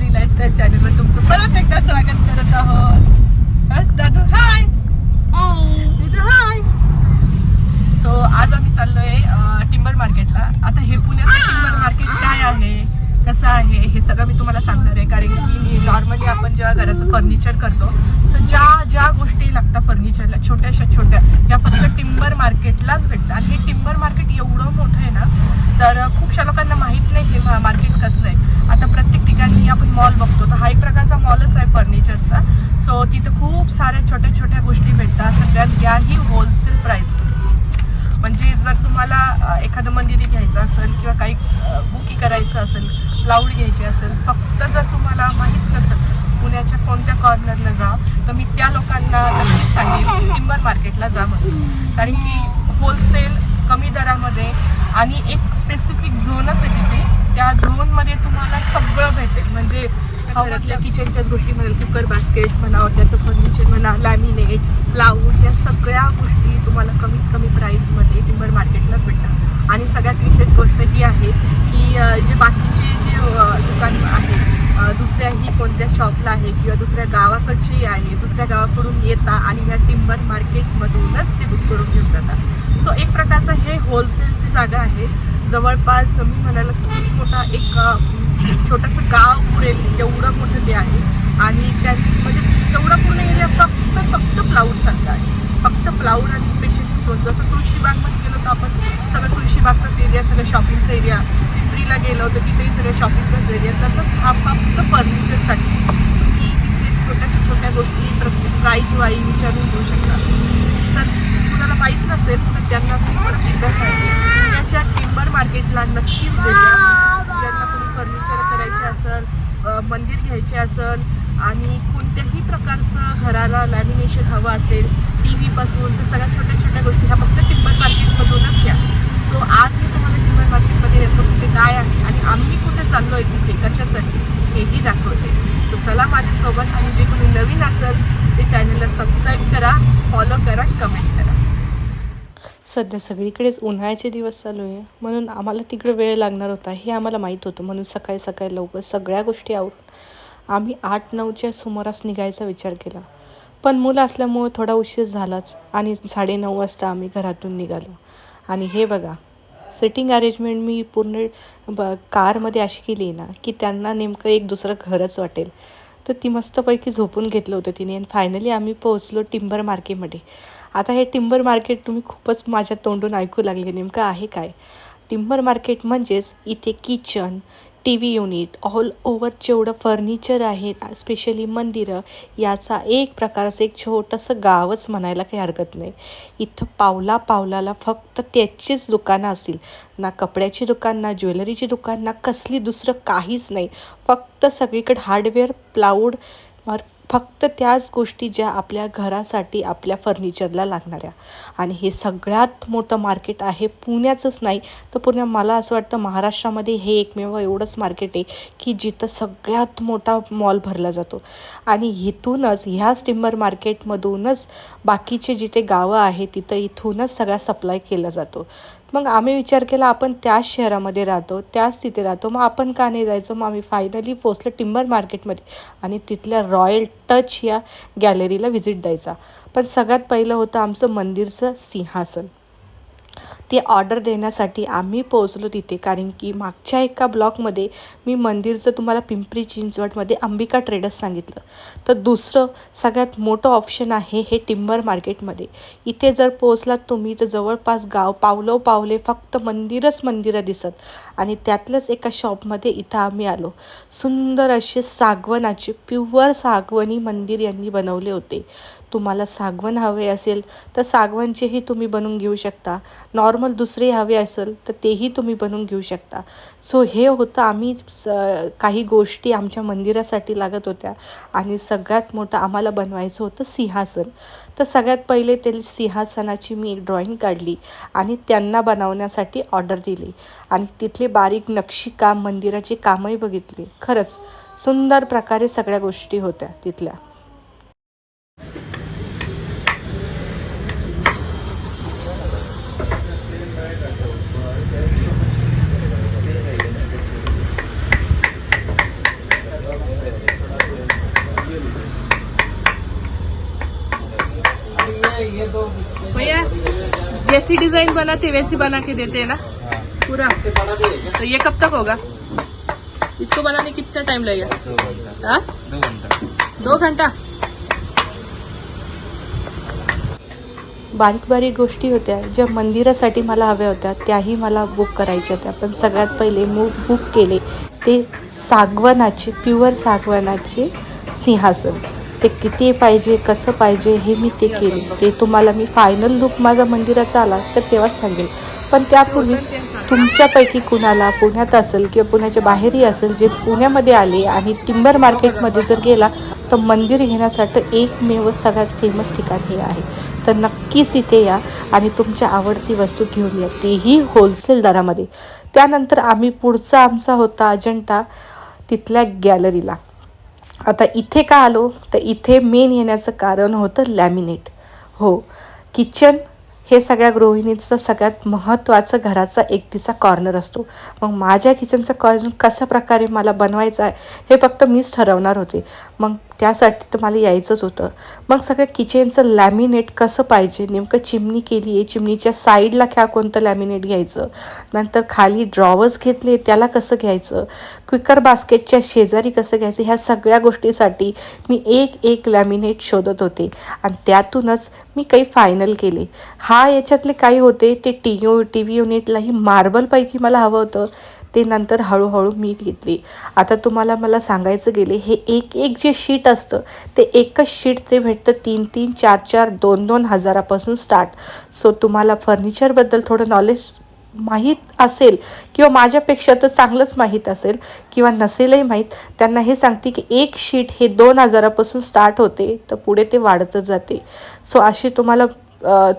Malhari lifestyle चॅनलवर तुमचं परत एकदा स्वागत करत आहोत. दादू हाय दादू हाय सो आज आम्ही चाललोय टिंबर मार्केटला आता हे पुण्याचं टिंबर मार्केट काय आहे? कसं आहे हे सगळं मी तुम्हाला सांगणार आहे. कारण की मी नॉर्मली आपण जेव्हा घराचं फर्निचर करतो सो ज्या ज्या गोष्टी लागतात फर्निचरला छोट्याशा छोट्या या फक्त टिंबर मार्केटलाच भेटतात. आणि हे टिंबर मार्केट एवढं मोठं आहे ना तर खूपशा लोकांना माहीत नाही हे मार्केट कसलं आहे. आता प्रत्येक ठिकाणी आपण मॉल बघतो तर हा एक प्रकारचा मॉलच आहे फर्निचरचा सो तिथं खूप साऱ्या छोट्या छोट्या गोष्टी भेटतात. सगळ्यात याही होलसेल प्राईस म्हणजे जर तुम्हाला एखादं मंदिर घ्यायचं असेल किंवा काही बुकी करायचं असेल प्लाऊड घ्यायची असेल फक्त जर तुम्हाला माहीत नसेल पुण्याच्या कोणत्या कॉर्नरला जा तर मी त्या लोकांना नक्कीच सांगेन टिंबर मार्केटला जा म्हणून. कारण की होलसेल कमी दरामध्ये आणि एक स्पेसिफिक झोनच आहे तिथे त्या झोनमध्ये तुम्हाला सगळं भेटेल. म्हणजे घरातल्या किचनच्याच गोष्टी म्हणाल कुकर बास्केट म्हणा त्याचं फर्निचर म्हणा लॅमिनेट प्लाऊड या सगळ्या गोष्टी तुम्हाला कमीत कमी प्राईसमध्ये टिंबर मार्केटलाच भेटतात. आणि सगळ्यात विशेष गोष्ट ही आहे की जे बाकीचे जे दुकान आहेत दुसऱ्याही कोणत्या शॉपला आहे किंवा दुसऱ्या गावाकडचेही आहे दुसऱ्या गावाकडून येतात आणि ह्या टिंबर मार्केटमधूनच ते बुक करून घेऊन जातात. सो एक प्रकारचं हे होलसेलची जागा आहे. जवळपास मी म्हणायला खूप मोठा एक छोटंसं गाव पुरेल तेवढं मोठं ते आहे. आणि त्या म्हणजे तेवढा पूर्ण एरिया फक्त फक्त प्लाऊडसारखा आहे. फक्त प्लाऊड आणि स्पेशली सोन जसं तुळशीबागमध्ये गेलो तर आपण सगळं तुळशीबागचाच एरिया सगळं शॉपिंगचा एरिया पिंपरीला गेलो तर तिथेही सगळं शॉपिंगचाच एरिया तसंच हा फक्त फर्निचरसाठी तुम्ही तिथे छोट्याशा छोट्या गोष्टी प्रत्येक प्राईज वाई विचारून घेऊ शकता. सर कुणाला माहीत नसेल तर त्यांना खूप एकदा सांगते पुण्याच्या टिंबर मार्केटला नक्कीच भेटा. फर्निचर करायचे असेल मंदिर घ्यायचे असेल आणि कोणत्याही प्रकारचं घराला लॅमिनेशन हवं असेल टी व्हीपासून तर सगळ्या छोट्या छोट्या गोष्टी ह्या फक्त टिंबर मार्केटमधूनच घ्या. सो आज मी तुम्हाला टिंबर मार्केटमध्ये येतो कुठे काय आहे आणि आम्ही कुठे चाललो आहे तिथे कशासाठी हेही दाखवते. सो चला माझ्यासोबत आणि जे कोणी नवीन असेल ते चॅनलला सबस्क्राईब करा फॉलो करा कमेंट करा. सध्या सगळीकडेच उन्हाळ्याचे दिवस चालू आहे. म्हणून आम्हाला तिकडे वेळ लागणार होता हे आम्हाला माहीत होतं. म्हणून सकाळी सकाळी लवकर सगळ्या गोष्टी आवरून आम्ही आठ नऊच्या सुमारास निघायचा विचार केला. पण मुलं असल्यामुळं थोडा उशीर झालाच आणि साडेनऊ वाजता आम्ही घरातून निघालो. आणि हे बघा सिटिंग अरेंजमेंट मी पूर्ण ब कारमध्ये अशी केली आहे ना की त्यांना नेमकं एक दुसरं घरच वाटेल. तर ती मस्तपैकी झोपून घेतलं होतं तिने. आणि फायनली आम्ही पोहोचलो टिंबर मार्केटमध्ये. आता हे टिंबर मार्केट तुम्ही खूपच माझ्या तोंडून ऐकू लागले. नेमकं आहे काय? टिंबर मार्केट म्हणजेच इथे kitchen T V unit all over जेवढं फर्निचर आहे स्पेशली मंदिरं याचा एक प्रकारचं एक छोटंसं गावच म्हणायला काही हरकत नाही. इथं पावला पावलाला फक्त त्याचीच दुकानं असतील. ना कपड्याची दुकान ना ज्वेलरीची दुकान ना कसली दुसरं काहीच नाही. फक्त सगळीकडे हार्डवेअर प्लाऊड फक्त त्याच गोष्टी ज्या आपल्या घरासाठी आपल्या फर्निचरला लागणाऱ्या. आणि हे सगळ्यात मोठं मार्केट आहे पुण्याचंच नाही तर पुण्या मला असं वाटतं महाराष्ट्रामध्ये हे एकमेव एवढंच मार्केट आहे की जिथं सगळ्यात मोठा मॉल भरला जातो. आणि इथूनच ह्या स्टिंबर मार्केटमधूनच बाकीचे जिथे गावं आहेत तिथं इथूनच सगळा सप्लाय केला जातो. मग आम्ही विचार केला आपण त्याच शहरामध्ये राहतो त्याच तिथे राहतो मग आपण का नाही जायचो? मग आम्ही फायनली पोचलो टिंबर मार्केटमध्ये आणि तिथल्या रॉयल टच या गॅलरीला व्हिजिट द्यायचा. पण सगळ्यात पहिलं होतं आमचं मंदिरचं सिंहासन. ते ऑर्डर देण्यासाठी आम्ही पोहोचलो तिथे. कारण की मागच्या एका ब्लॉकमध्ये मी मंदिरचं तुम्हाला पिंपरी चिंचवडमध्ये अंबिका ट्रेडर्स सांगितलं. तर दुसरं सगळ्यात मोठं ऑप्शन आहे हे टिंबर मार्केटमध्ये इथे जर पोहोचलात तुम्ही तर जवळपास गाव पावलो पावले फक्त मंदिरच मंदिरं दिसत. आणि त्यातल्याच एका शॉपमध्ये इथं आम्ही आलो. सुंदर असे सागवनाचे प्युअर सागवनी मंदिर यांनी बनवले होते. तुम्हाला सागवण हवे असेल तर सागवनचेही तुम्ही बनवून घेऊ शकता. नॉर्मल दुसरे हवे असेल तर तेही तुम्ही बनवून घेऊ शकता. सो हे होतं आम्ही स काही गोष्टी आमच्या मंदिरासाठी लागत होत्या आणि सगळ्यात मोठं आम्हाला बनवायचं होतं सिंहासन. तर सगळ्यात पहिले ते सिंहासनाची मी एक ड्रॉईंग काढली आणि त्यांना बनवण्यासाठी ऑर्डर दिली. आणि तिथले बारीक नक्षीकाम मंदिराची कामही बघितली. खरंच सुंदर प्रकारे सगळ्या गोष्टी होत्या तिथल्या. वैसी डिजाइन बनाते वैसी बना के देते हैं ना? पूरा। तो ये कब तक होगा? इसको बनाने कितना टाइम लगेगा? दो घंटा। बारीक बारीक गोष्टी होत्या ज्या मंदिरासाठी मला हव्या होत्या त्याही मला बुक करायच्या होत्या. पण सगळ्यात पहिले मू बुक केले ते सागवनाचे प्युअर सागवनाचे सिंहासन. ते किती पाहिजे कसं पाहिजे हे मी ते केले. ते तुम्हाला मी फायनल लुक माझा मंदिराचा आला तर तेव्हाच सांगेल. पण त्यापूर्वीच तुमच्यापैकी कुणाला पुण्यात असेल किंवा पुण्याच्या बाहेरही असेल जे पुण्यामध्ये आले आणि टिंबर मार्केटमध्ये जर गेला तर मंदिर घेण्यासाठी एकमेव सगळ्यात फेमस ठिकाण हे आहे. तर नक्कीच इथे या आणि तुमच्या आवडती वस्तू घेऊन या. तेही होलसेल दरामध्ये. त्यानंतर आम्ही पुढचा आमचा होता अजंटा तिथल्या गॅलरीला आता इथे का आलो? तर इथे मेन येण्याचं कारण होतं लॅमिनेट हो किचन हे सगळ्या गृहिणीचं सगळ्यात महत्त्वाचं घराचा एकटीचा कॉर्नर असतो. मग माझ्या किचनचा कॉर्नर कशा प्रकारे मला बनवायचा आहे हे फक्त मीच ठरवणार होते. मग त्यासाठी तर मला यायचंच होतं. मग सगळ्या किचनचं लॅमिनेट कसं पाहिजे? नेमकं चिमणी केली आहे. चिमणीच्या साईडला ख्या कोणतं लॅमिनेट घ्यायचं? नंतर खाली ड्रॉवर्स घेतले त्याला कसं घ्यायचं? क्विकर बास्केटच्या शेजारी कसं घ्यायचं? ह्या सगळ्या गोष्टीसाठी मी एक एक लॅमिनेट शोधत होते. आणि त्यातूनच मी काही फायनल केले. हा याच्यातले काही होते ते टी यू टी व्ही युनिटलाही मार्बलपैकी मला हवं होतं. ते नंतर हळूहळू मी घेतली. आता तुम्हाला मला सांगायचं गेले हे एक एक जे शीट असतं ते एकच शीट ते भेटतं तीन तीन चार चार दोन दोन हजारापासून स्टार्ट सो तुम्हाला फर्निचरबद्दल थोडं नॉलेज माहीत असेल किंवा माझ्यापेक्षा तर चांगलंच माहीत असेल किंवा नसेलही माहीत त्यांना हे सांगते की एक शीट हे दोन हजारापासून स्टार्ट होते तर पुढे ते वाढतच जाते. सो अशी तुम्हाला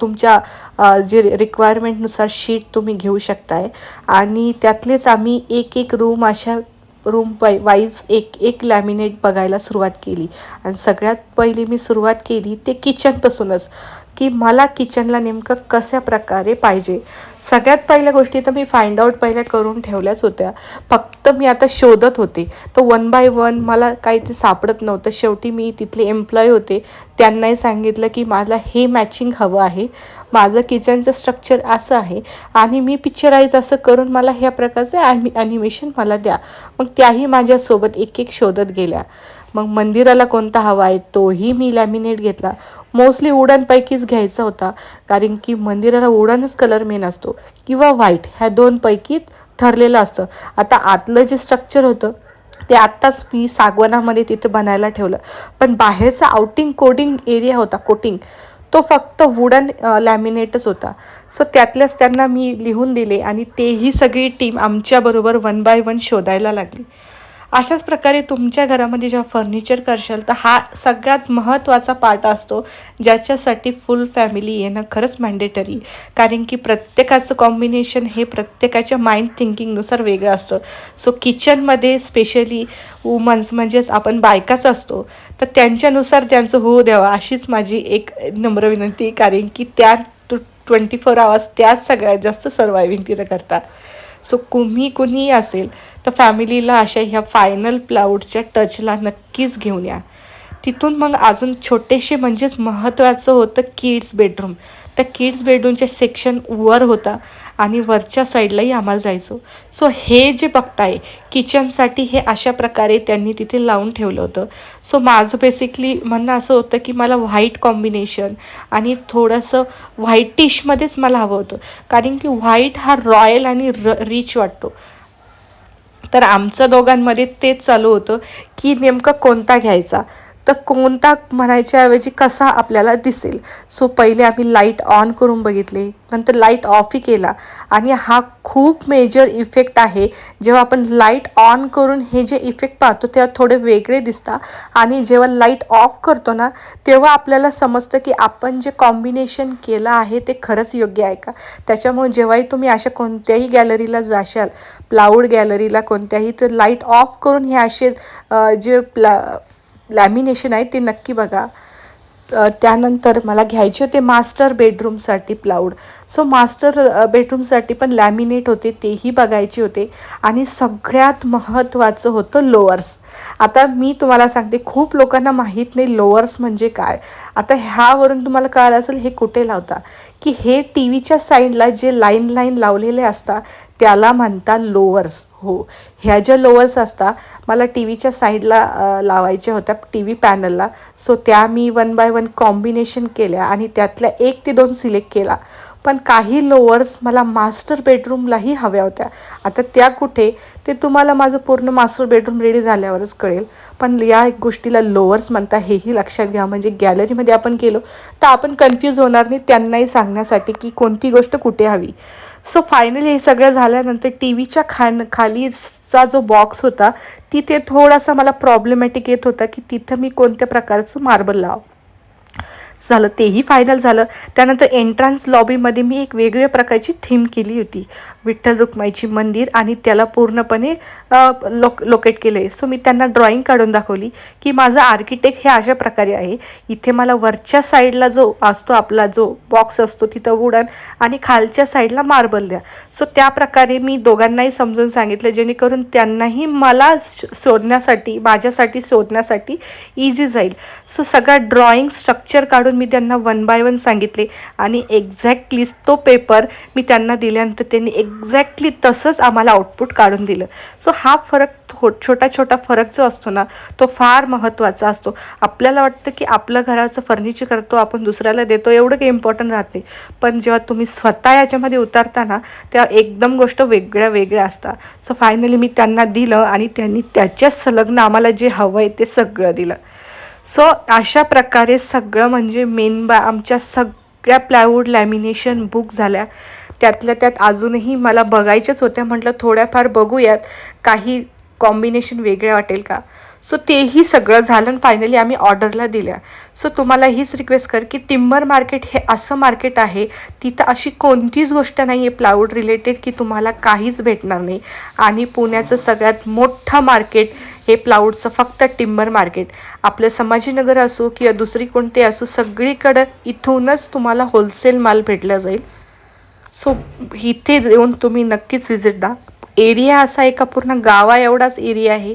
तुमच्या जे रिक्वायरमेंटनुसार शीट तुम्ही घेऊ शकताय. आणि त्यातलेच आम्ही एक एक रूम अशा रूम वाई वाईज एक एक लॅमिनेट बघायला सुरुवात केली. आणि सगळ्यात पहिली मी सुरुवात केली ते किचनपासूनच की मला किचनला नेमकं कशा प्रकारे पाहिजे. सगळ्यात पहिल्या गोष्टी तर मी फाइंड आउट पहिल्या करून ठेवल्याच होत्या. फक्त मी आता शोधत होते. तर वन बाय वन मला काही ते सापडत नव्हतं. शेवटी मी तिथले एम्प्लॉय होते. त्यांनाही सांगितलं की मला हे मॅचिंग हवं आहे. माझं किचनचं स्ट्रक्चर असं आहे. आणि मी पिक्चराईज असं करून मला ह्या प्रकारचं ॲमि ॲनिमेशन मला द्या. मग त्याही माझ्यासोबत एक एक शोधत गेल्या. मग मंदिराला कोणता हवा आहे तोही मी लॅमिनेट घेतला. मोस्टली उडानपैकीच घ्यायचा होता. कारण की मंदिराला उडानच कलर मेन असतो. किंवा व्हाईट ह्या दोनपैकी ठरलेलं असतं. आता आतलं जे स्ट्रक्चर होतं ते आत्ताच मी सागवनामध्ये तिथे बनायला ठेवलं. पण बाहेरचा आउटिंग कोडिंग एरिया होता कोटिंग तो फक्त वुडन लॅमिनेटच होता. सो त्यातल्याच त्यांना मी लिहून दिले आणि तेही सगळी टीम आमच्याबरोबर वन बाय वन शोधायला लागली. अशाच प्रकारे तुमच्या घरामध्ये जेव्हा फर्निचर करशाल तर हा सगळ्यात महत्त्वाचा पार्ट असतो ज्याच्यासाठी फुल फॅमिली येणं खरंच मॅन्डेटरी कारण की प्रत्येकाचं कॉम्बिनेशन हे प्रत्येकाच्या माइंड थिंकिंगनुसार वेगळं असतं. सो किचनमध्ये स्पेशली वुमन्स म्हणजेच आपण बायकाच असतो तर त्यांच्यानुसार त्यांचं होऊ द्यावं अशीच माझी एक नम्र विनंती कारण की त्या ट्वेंटी फोर आवर्स त्याच सगळ्यात जास्त सर्वायविंग तिथं करतात. सो कुणी कुणीही असेल तर फॅमिलीला अशा ह्या फायनल प्लाऊडच्या टचला नक्कीच घेऊन या. तिथून मग अजून छोटेसे म्हणजेच महत्त्वाचं होतं किड्स बेडरूम त्या किड्स बेडरूमचे सेक्शन वर होता आणि वरच्या साईडलाही आम्हाला जायचो. सो हे जे बघताय किचनसाठी हे अशा प्रकारे त्यांनी तिथे लावून ठेवलं होतं. सो माझं बेसिकली म्हणणं असं होतं की मला व्हाईट कॉम्बिनेशन आणि थोडंसं व्हाईटिशमध्येच मला हवं होतं. कारण की व्हाईट हा रॉयल आणि र रिच वाटतो. तर आमचं दोघांमध्ये तेच चालू होतं की नेमकं कोणता घ्यायचा. तर कोणता म्हणायच्या ऐवजी कसा आपल्याला दिसेल? सो पहिले आम्ही लाइट ऑन करून बघितले. नंतर लाइट ऑफही केला. आणि हा खूप मेजर इफेक्ट आहे. जेव्हा आपण लाइट ऑन करून हे जे इफेक्ट पाहतो तेव्हा थोडे वेगळे दिसतात आणि जेव्हा लाइट ऑफ करतो ना तेव्हा आपल्याला समजतं की आपण जे कॉम्बिनेशन केलं आहे ते खरंच योग्य आहे का? त्याच्यामुळे जेव्हाही तुम्ही अशा कोणत्याही गॅलरीला जाशाल प्लाऊड गॅलरीला कोणत्याही तर लाइट ऑफ करून हे असे जे प्ला लॅमिनेशन आहे ते नक्की बघा. त्यानंतर मला घ्यायचे होते मास्टर बेडरूमसाठी प्लाऊड सो मास्टर बेडरूमसाठी पण लॅमिनेट होते तेही बघायचे होते. आणि सगळ्यात महत्त्वाचं होतं लोअर्स आता मी तुम्हाला सांगते खूप लोकांना माहीत नाही लोअर्स म्हणजे काय. आता ह्यावरून तुम्हाला कळालं असेल हे कुठे लावता? की हे टी व्हीच्या साईडला जे लाईन लाईन लावलेले असतात त्याला म्हणतात लोवर्स हो ह्या ज्या लोवर्स असतात मला टी व्हीच्या साईडला लावायच्या होत्या टी व्ही पॅनलला. सो त्या मी वन बाय वन कॉम्बिनेशन केल्या आणि त्यातल्या एक ते दोन सिलेक्ट केला. पण काही लोअर्स मला मास्टर बेडरूमलाही हव्या होत्या. आता त्या कुठे ते तुम्हाला माझं पूर्ण मास्टर बेडरूम रेडी झाल्यावरच कळेल. पण या एक गोष्टीला लोअर्स म्हणता हेही लक्षात घ्या. म्हणजे गॅलरीमध्ये आपण गेलो तर आपण कन्फ्यूज होणार नाही त्यांनाही सांगण्यासाठी की कोणती गोष्ट कुठे हवी. सो फायनली हे सगळं झाल्यानंतर टी व्हीच्या खान खालीचा जो बॉक्स होता तिथे थोडासा मला प्रॉब्लेमॅटिक येत होता की तिथं मी कोणत्या प्रकारचं मार्बल लाव झालं तेही फायनल झालं. त्यानंतर एंट्रन्स लॉबीमध्ये मी एक वेगळ्या प्रकारची थीम केली होती. विठ्ठल रुक्माईची मंदिर आणि त्याला पूर्णपणे लोक लोकेट केलं आहे सो मी त्यांना ड्रॉइंग काढून दाखवली की माझा आर्किटेक्ट हे अशा प्रकारे आहे. इथे मला वरच्या साईडला जो असतो आपला जो बॉक्स असतो तिथं वुडन आणि खालच्या साईडला मार्बल द्या. सो त्या प्रकारे मी दोघांनाही समजून सांगितलं जेणेकरून त्यांनाही मला शोधण्यासाठी माझ्यासाठी शोधण्यासाठी इझी जाईल. सो सगळा ड्रॉइंग स्ट्रक्चर काढून मी त्यांना वन बाय वन सांगितले आणि एक्झॅक्टली तो पेपर मी त्यांना दिल्यानंतर त्यांनी एक एक्झॅक्टली तसंच आम्हाला आउटपुट काढून दिलं. सो हा फरक थो छोटा छोटा फरक जो असतो ना तो फार महत्त्वाचा असतो. आपल्याला वाटतं की आपलं घराचं फर्निचर करतो आपण दुसऱ्याला देतो एवढं काही इम्पॉर्टंट राहते पण जेव्हा तुम्ही स्वतः याच्यामध्ये उतरता ना तेव्हा एकदम गोष्ट वेगळ्या वेगळ्या असतात. सो फायनली मी त्यांना दिलं आणि त्यांनी त्याच्याच संलग्न आम्हाला जे हवं आहे ते सगळं दिलं. सो अशा प्रकारे सगळं म्हणजे मेन बा आमच्या सगळ्या प्लायवूड लॅमिनेशन बुक झाल्या. त्यातल्या त्यात अजूनही मला बघायच्याच होत्या म्हटलं थोड्याफार बघूयात. काही कॉम्बिनेशन वेगळ्या वाटेल का? सो तेही सगळं झालं आणि फायनली आम्ही ऑर्डरला दिल्या. सो तुम्हाला हीच रिक्वेस्ट कर की टिंबर मार्केट हे असं मार्केट आहे तिथं अशी कोणतीच गोष्ट नाही आहे प्लाऊड रिलेटेड की तुम्हाला काहीच भेटणार नाही. आणि पुण्याचं सगळ्यात मोठं मार्केट हे प्लाऊडचं फक्त टिंबर मार्केट आपलं संभाजीनगर असो किंवा दुसरी कोणते असो सगळीकडं इथूनच तुम्हाला होलसेल माल भेटला जाईल. सो इथे येऊन तुम्ही नक्कीच व्हिजिट द्या. एरिया असा एका पूर्ण गावा एवढाच एरिया आहे.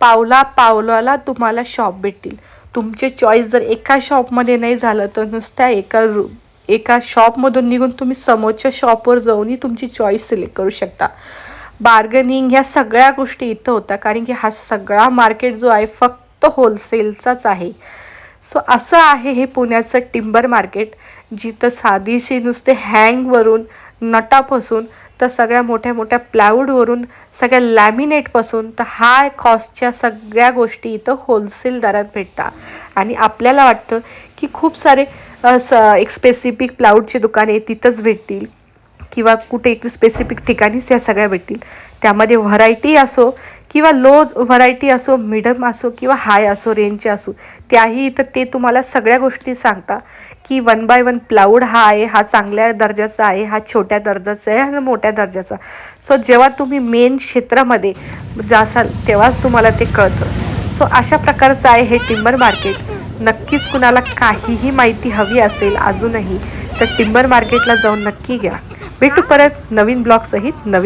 पावला पावलाला तुम्हाला शॉप भेटतील. तुमचे चॉईस जर एका शॉपमध्ये नाही झालं तर नुसत्या एका रू एका शॉपमधून निघून तुम्ही समोरच्या शॉपवर जाऊनही तुमची चॉईस सिलेक्ट करू शकता. बार्गनिंग ह्या सगळ्या गोष्टी इथं होत्या कारण की हा सगळा मार्केट जो आहे फक्त होलसेलचाच आहे. सो असं आहे हे पुण्याचं टिंबर मार्केट जिथं साधीशी नुसते हँगवरून नटापासून तर सगळ्या मोठ्या मोठ्या प्लाऊडवरून सगळ्या लॅमिनेटपासून तर हाय कॉस्टच्या सगळ्या गोष्टी इथं होलसेल दरात भेटतात. आणि आपल्याला वाटतं की खूप सारे स एक स्पेसिफिक प्लाऊडची दुकाने तिथंच भेटतील किंवा कुठे एक स्पेसिफिक ठिकाणीच या सगळ्या भेटतील. त्यामध्ये व्हरायटी असो किंवा लो व्हरायटी असो मिडम असो किंवा हाय असो रेंजचे असो त्याही इथं ते तुम्हाला सगळ्या गोष्टी सांगता की वन बाय वन प्लाऊड हा आहे हा चांगल्या दर्जाचा आहे हा छोट्या दर्जाचा आहे आणि मोठ्या दर्जाचा. सो जेव्हा तुम्ही मेन क्षेत्रामध्ये जासाल तेव्हाच तुम्हाला ते कळतं. सो अशा प्रकारचं आहे हे टिंबर मार्केट नक्कीच कुणाला काहीही माहिती हवी असेल अजूनही तर टिंबर मार्केटला जाऊन नक्की घ्या. भेटू परत नवीन ब्लॉगसहित नवीन